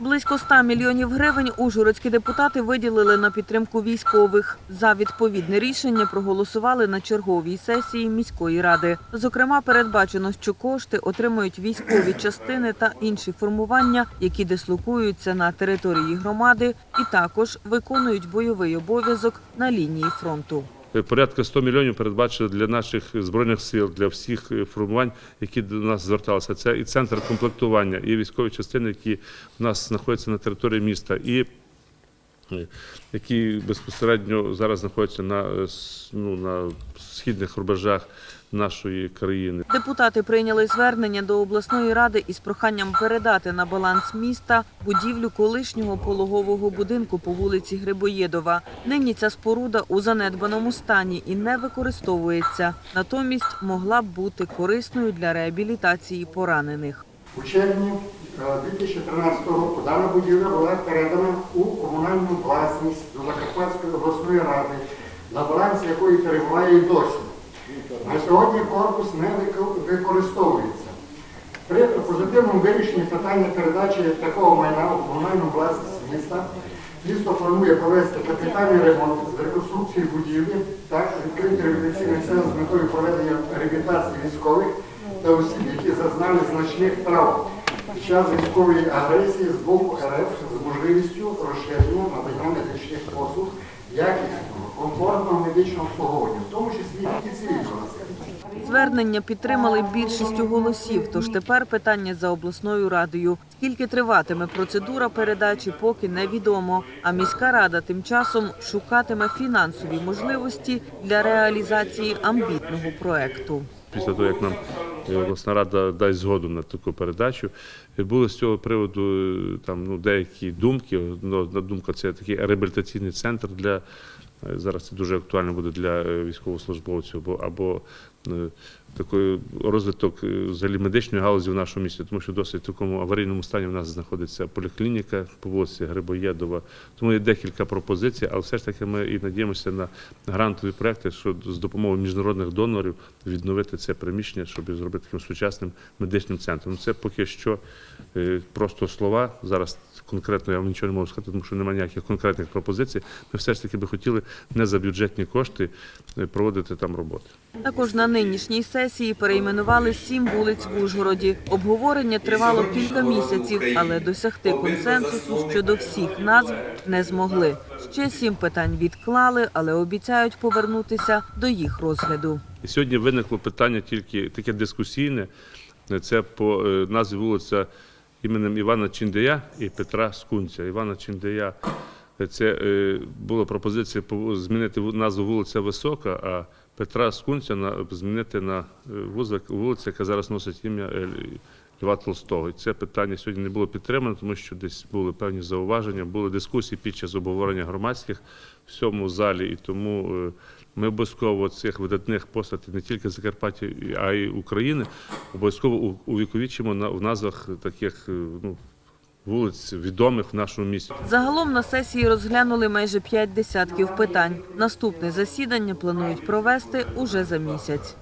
Близько 100 мільйонів гривень ужгородські депутати виділили на підтримку військових. За відповідне рішення проголосували на черговій сесії міської ради. Зокрема, передбачено, що кошти отримують військові частини та інші формування, які дислокуються на території громади, і також виконують бойовий обов'язок на лінії фронту. Порядка 100 мільйонів передбачили для наших збройних сил, для всіх е, формувань, які до нас зверталися. Це і центр комплектування, і військові частини, які в нас знаходяться на території міста, і е, які безпосередньо зараз знаходяться на, е, ну, на східних рубежах нашої країни. Депутати прийняли звернення до обласної ради із проханням передати на баланс міста будівлю колишнього пологового будинку по вулиці Грибоєдова. Нині ця споруда у занедбаному стані і не використовується. Натомість могла б бути корисною для реабілітації поранених. У червні е, 2013 року дана будівля була передана комунальну власність до Закарпатської обласної ради, на балансі якої перебуває і досі. На сьогодні корпус не використовується. При позитивному вирішенні питання передачі такого майна у комунальну власність міста місто планує провести капітальний ремонт з реконструкції будівлі та відкрити реабілітаційний центр з метою проведення реабілітації військових та осіб, які зазнали значних травм під час військової агресії з боку РФ з можливістю розширення надання медичних послуг, якісного, комфортного медичного обслуговування, в тому числі і цивільного населення. Звернення підтримали більшістю голосів, тож тепер питання за обласною радою. Скільки триватиме процедура передачі, поки невідомо. А міська рада тим часом шукатиме фінансові можливості для реалізації амбітного проекту. Після того, як нам е, обласна рада дасть згоду на таку передачу, були з цього приводу е, там ну деякі думки. Ну, Одна думка це такий реабілітаційний центр для е, зараз це дуже актуально буде для е, військовослужбовців, або такий розвиток е, взагалі медичної галузі в нашому місті, тому що досить в такому аварійному стані в нас знаходиться поліклініка по вулиці Грибоєдова. Тому є декілька пропозицій, але все ж таки ми і надіємося на грантові проекти, що з допомогою міжнародних донорів відновити це приміщення, щоб зробити таким сучасним медичним центром. Це поки що е, просто слова. Зараз конкретно я вам нічого не можу сказати, тому що немає ніяких конкретних пропозицій. Ми все ж таки би хотіли не за бюджетні кошти е, проводити там роботи. Також на нинішній сесії перейменували сім вулиць в Ужгороді. Обговорення тривало кілька місяців, але досягти консенсусу щодо всіх назв не змогли. Ще сім питань відклали, але обіцяють повернутися до їх розгляду. Сьогодні виникло питання тільки таке дискусійне. Це по е, назві вулиця іменем Івана Чіндея і Петра Скунця. Івана Чіндея це е, була пропозиція по- змінити ву- назву вулиця Висока, а Петра Скунця на, змінити на е, вулиця, яка зараз носить ім'я е, Льва Толстого. І це питання сьогодні не було підтримано, тому що десь були певні зауваження, були дискусії під час обговорення громадських в цьому залі, і тому ми обов'язково цих видатних постатей не тільки Закарпаття, а й України обов'язково увіковічимо на в назвах таких ну, вулиць відомих в нашому місті. Загалом на сесії розглянули майже п'ять десятків питань. Наступне засідання планують провести уже за місяць.